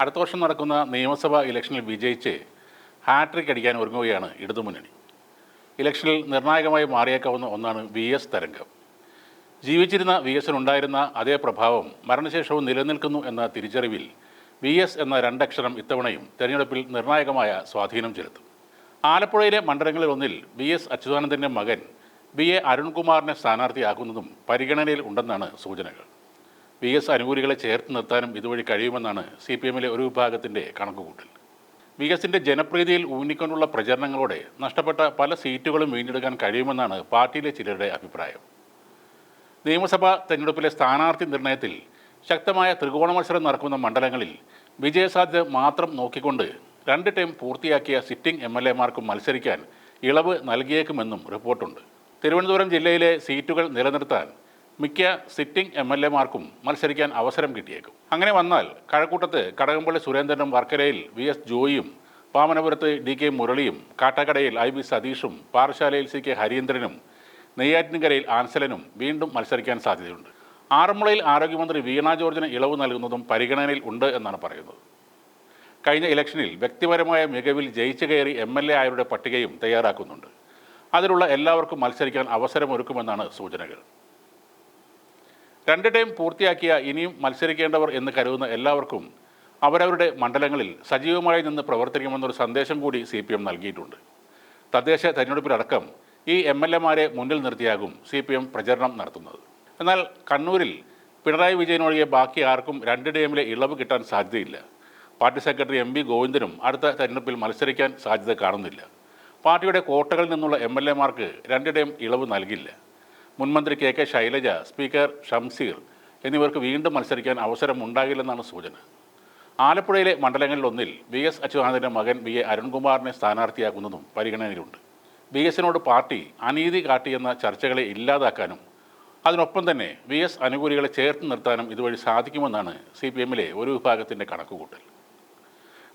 അടുത്ത വർഷം നടക്കുന്ന നിയമസഭാ ഇലക്ഷനിൽ വിജയിച്ച് ഹാട്രിക് അടിക്കാൻ ഒരുങ്ങുകയാണ് ഇടതുമുന്നണി ഇലക്ഷനിൽ നിർണായകമായി മാറിയേക്കാവുന്ന ഒന്നാണ് വി എസ് തരംഗം. ജീവിച്ചിരുന്ന വി എസിനുണ്ടായിരുന്ന അതേ പ്രഭാവം മരണശേഷവും നിലനിൽക്കുന്നു എന്ന തിരിച്ചറിവിൽ വി എസ് എന്ന രണ്ടക്ഷരം ഇത്തവണയും തെരഞ്ഞെടുപ്പിൽ നിർണായകമായ സ്വാധീനം ചെലുത്തും. ആലപ്പുഴയിലെ മണ്ഡലങ്ങളിൽ ഒന്നിൽ വി എസ് അച്യുതാനന്ദന്റെ മകൻ ബി എ അരുൺകുമാറിനെ സ്ഥാനാർത്ഥിയാക്കുന്നതും പരിഗണനയിൽ ഉണ്ടെന്നാണ് സൂചനകൾ. വി എസ് അനുകൂലികളെ ചേർത്ത് നിർത്താനും ഇതുവഴി കഴിയുമെന്നാണ് സി പി എമ്മിലെ ഒരു വിഭാഗത്തിന്റെ കണക്കുകൂട്ടൽ. വി എസിന്റെ ജനപ്രീതിയിൽ ഊന്നിക്കൊണ്ടുള്ള പ്രചരണങ്ങളോടെ നഷ്ടപ്പെട്ട പല സീറ്റുകളും വീണ്ടെടുക്കാൻ കഴിയുമെന്നാണ് പാർട്ടിയിലെ ചിലരുടെ അഭിപ്രായം. നിയമസഭാ തെരഞ്ഞെടുപ്പിലെ സ്ഥാനാർത്ഥി നിർണയത്തിൽ ശക്തമായ ത്രികോണ മത്സരം നടക്കുന്ന മണ്ഡലങ്ങളിൽ വിജയസാധ്യത മാത്രം നോക്കിക്കൊണ്ട് രണ്ട് ടൈം പൂർത്തിയാക്കിയ സിറ്റിംഗ് എം എൽ എമാർക്കും മത്സരിക്കാൻ ഇളവ് നൽകിയേക്കുമെന്നും റിപ്പോർട്ടുണ്ട്. തിരുവനന്തപുരം ജില്ലയിലെ സീറ്റുകൾ നിലനിർത്താൻ മിക്ക സിറ്റിംഗ് എം എൽ എമാർക്കും മത്സരിക്കാൻ അവസരം കിട്ടിയേക്കും. അങ്ങനെ വന്നാൽ കഴക്കൂട്ടത്ത് കടകംപള്ളി സുരേന്ദ്രനും വർക്കരയിൽ വി എസ് ജോയിയും പാമനപുരത്ത് ഡി കെ മുരളിയും കാട്ടാക്കടയിൽ ഐ വി സതീഷും പാറശാലയിൽ സി കെ ഹരീന്ദ്രനും നെയ്യാറ്റിൻകരയിൽ ആൻസലനും വീണ്ടും മത്സരിക്കാൻ സാധ്യതയുണ്ട്. ആറന്മുളയിൽ ആരോഗ്യമന്ത്രി വീണ ജോർജിന് ഇളവ് നൽകുന്നതും പരിഗണനയിൽ ഉണ്ട് എന്നാണ് പറയുന്നത്. കഴിഞ്ഞ ഇലക്ഷനിൽ വ്യക്തിപരമായ മികവിൽ ജയിച്ചു കയറി എം എൽ എ ആയവരുടെ പട്ടികയും തയ്യാറാക്കുന്നുണ്ട്. അതിലുള്ള എല്ലാവർക്കും മത്സരിക്കാൻ അവസരമൊരുക്കുമെന്നാണ് സൂചനകൾ. രണ്ട് ടൈം പൂർത്തിയാക്കിയ ഇനിയും മത്സരിക്കേണ്ടവർ എന്ന് കരുതുന്ന എല്ലാവർക്കും അവരവരുടെ മണ്ഡലങ്ങളിൽ സജീവമായി നിന്ന് പ്രവർത്തിക്കുമെന്നൊരു സന്ദേശം കൂടി സി പി എം നൽകിയിട്ടുണ്ട്. തദ്ദേശ തെരഞ്ഞെടുപ്പിലടക്കം ഈ എം എൽ എമാരെ മുന്നിൽ നിർത്തിയാകും സി പി എം പ്രചരണം നടത്തുന്നത്. എന്നാൽ കണ്ണൂരിൽ പിണറായി വിജയനൊഴികെ ബാക്കി ആർക്കും രണ്ട് ടൈമിലെ ഇളവ് കിട്ടാൻ സാധ്യതയില്ല. പാർട്ടി സെക്രട്ടറി എം വി ഗോവിന്ദനും അടുത്ത തെരഞ്ഞെടുപ്പിൽ മത്സരിക്കാൻ സാധ്യത കാണുന്നില്ല. പാർട്ടിയുടെ കോട്ടകളിൽ നിന്നുള്ള എം എൽ എമാർക്ക് രണ്ട് ടൈം ഇളവ് നൽകില്ല. മുൻമന്ത്രി K K Shailaja speaker Shamseer എന്നിവർക്ക് വീണ്ടും മത്സരിക്കാൻ അവസരം ഉണ്ടാകില്ലെന്നാണ് സൂചന. ആലപ്പുഴയിലെ മണ്ഡലങ്ങളിലൊന്നിൽ വി എസ് അച്യുതാനന്ദന്റെ മകൻ വി എ അരുൺകുമാറിനെ സ്ഥാനാർത്ഥിയാക്കുന്നതും പരിഗണനയിലുണ്ട്. വി എസിനോട് പാർട്ടി അനീതി കാട്ടിയെന്ന ചർച്ചകളെ ഇല്ലാതാക്കാനും അതിനൊപ്പം തന്നെ വി എസ് അനുകൂലികളെ ചേർത്ത് നിർത്താനും ഇതുവഴി സാധിക്കുമെന്നാണ് സി പി എമ്മിലെ ഒരു വിഭാഗത്തിന്റെ കണക്കുകൂട്ടൽ.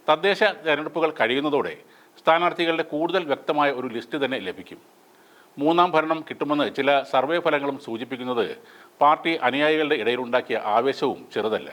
തദ്ദേശ തെരഞ്ഞെടുപ്പുകൾ കഴിയുന്നതോടെ സ്ഥാനാർത്ഥികളുടെ കൂടുതൽ വ്യക്തമായ ഒരു ലിസ്റ്റ് തന്നെ ലഭിക്കും. മൂന്നാം ഭരണം കിട്ടുമെന്ന് ചില സർവേ ഫലങ്ങളും സൂചിപ്പിക്കുന്നത് പാർട്ടി അനുയായികളുടെ ഇടയിലുണ്ടാക്കിയ ആവേശവും ചെറുതല്ല.